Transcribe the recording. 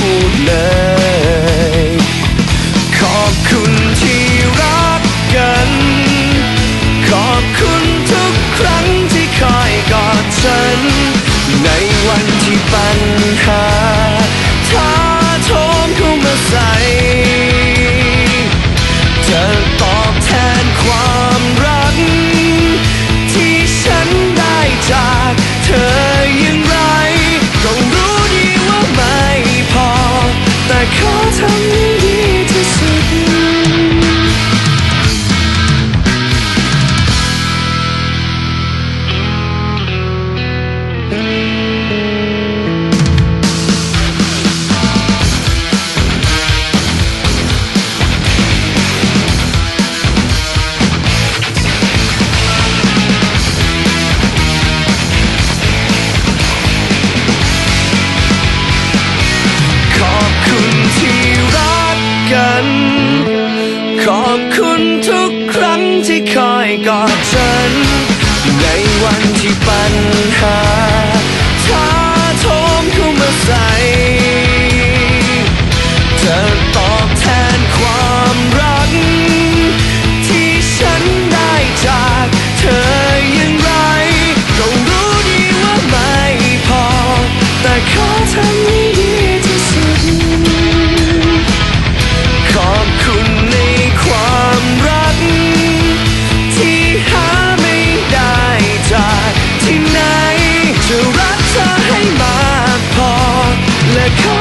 ู ขอบคุณทุกครั้งที่คอยกอดฉัน ในวันที่ปัญหา gonna come